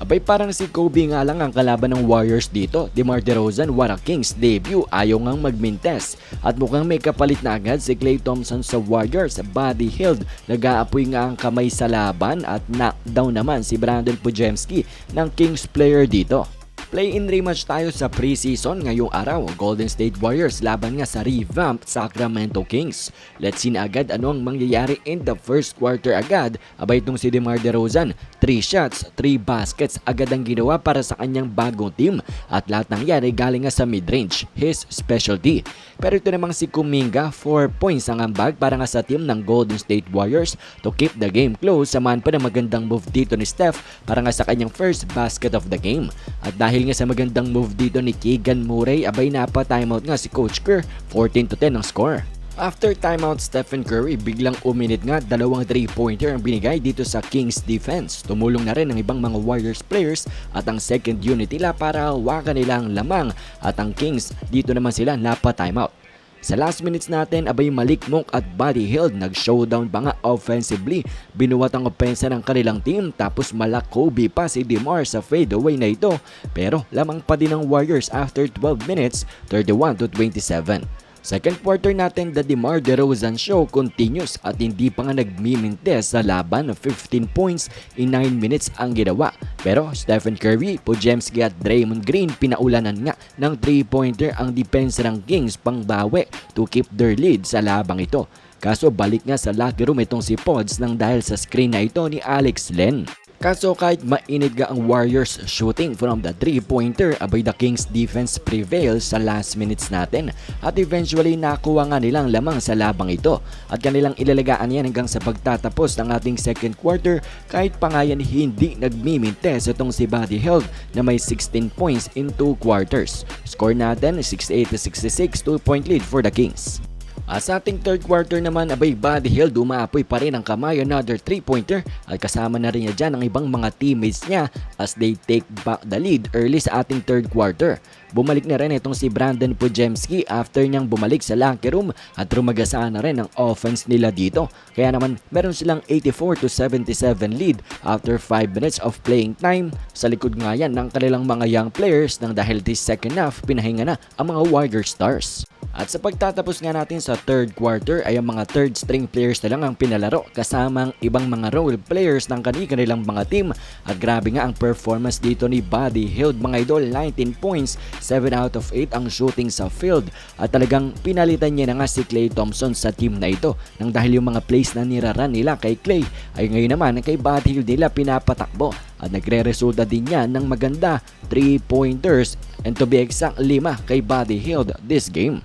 Abay parang si Kobe nga lang ang kalaban ng Warriors dito. DeMar DeRozan, what a Kings debut, ayaw ngang magmintes. At mukhang may kapalit na agad si Klay Thompson sa Warriors. Body healed, nag-aapoy nga ang kamay sa laban at knockdown naman si Brandon Pujemski ng Kings player dito. Play-in rematch tayo sa preseason ngayong araw. Golden State Warriors laban nga sa revamped Sacramento Kings. Let's see na agad ano ang mangyayari in the first quarter agad. Abay itong si DeMar DeRozan, 3 shots, 3 baskets agad ang ginawa para sa kanyang bagong team. At lahat ng yan ay galing nga sa mid-range, his specialty. Pero ito namang si Kuminga, 4 points ang ambag para nga sa team ng Golden State Warriors to keep the game close. Samahan pa ng magandang move dito ni Steph para nga sa kanyang first basket of the game. At dahil nga sa magandang move dito ni Keegan Murray, abay napa timeout nga si Coach Kerr, 14 to 10 ang score. After timeout, Stephen Curry biglang uminit nga dalawang 3-pointer ang binigay dito sa Kings defense. Tumulong na rin ang ibang mga Warriors players at ang second unit nila para hawakan nila ang lamang at ang Kings dito naman sila napa timeout. Sa last minutes natin, abay Malik Monk at Buddy Hield nag-showdown pa nga offensively. Binuwat ang opensa ng kanilang team tapos malak Kobe pa si DeMar sa fadeaway na ito. Pero lamang pa din ang Warriors after 12 minutes, 31 to 27. Second quarter natin, the DeMar DeRozan show continues at hindi pa nga nagmimintes sa laban ng 15 points in 9 minutes ang ginawa. Pero Stephen Curry, Pujemski at Draymond Green pinaulanan nga ng 3-pointer ang depensa ng Kings pangbawi to keep their lead sa labang ito. Kaso balik nga sa locker room itong si Pods nang dahil sa screen na ito ni Alex Len. Kaso kahit mainit ga ang Warriors shooting from the 3-pointer, abay the Kings defense prevails sa last minutes natin at eventually nakuha nga nilang lamang sa labang ito at kanilang ilalagaan yan hanggang sa pagtatapos ng ating second quarter kahit pa nga hindi nagmimintes itong si Buddy Hield na may 16 points in 2 quarters. Score natin 68 to 66, 2 point lead for the Kings. At sa ating third quarter naman, abay Buddy Hill dumaapoy pa rin ang kamay another 3-pointer at kasama na rin niya dyan ang ibang mga teammates niya as they take back the lead early sa ating third quarter. Bumalik na rin itong si Brandon Pujemski after niyang bumalik sa locker room at rumagasaan na rin ang offense nila dito. Kaya naman meron silang 84 to 77 lead after 5 minutes of playing time. Sa likod nga yan ng kanilang mga young players nang dahil this second half pinahinga na ang mga Warrior Stars. At sa pagtatapos nga natin sa third quarter ay ang mga third string players na lang ang pinalaro kasama ang ibang mga role players ng kanilang mga team. At grabe nga ang performance dito ni Buddy Hield mga idol 19 points, 7 out of 8 ang shooting sa field. At talagang pinalitan niya na nga si Klay Thompson sa team na ito nang dahil yung mga plays na niraran nila kay Klay ay ngayon naman kay Buddy Hield nila pinapatakbo at nagre-resulta din yan ng maganda 3 pointers and to be exact 5 kay Buddy Hield this game.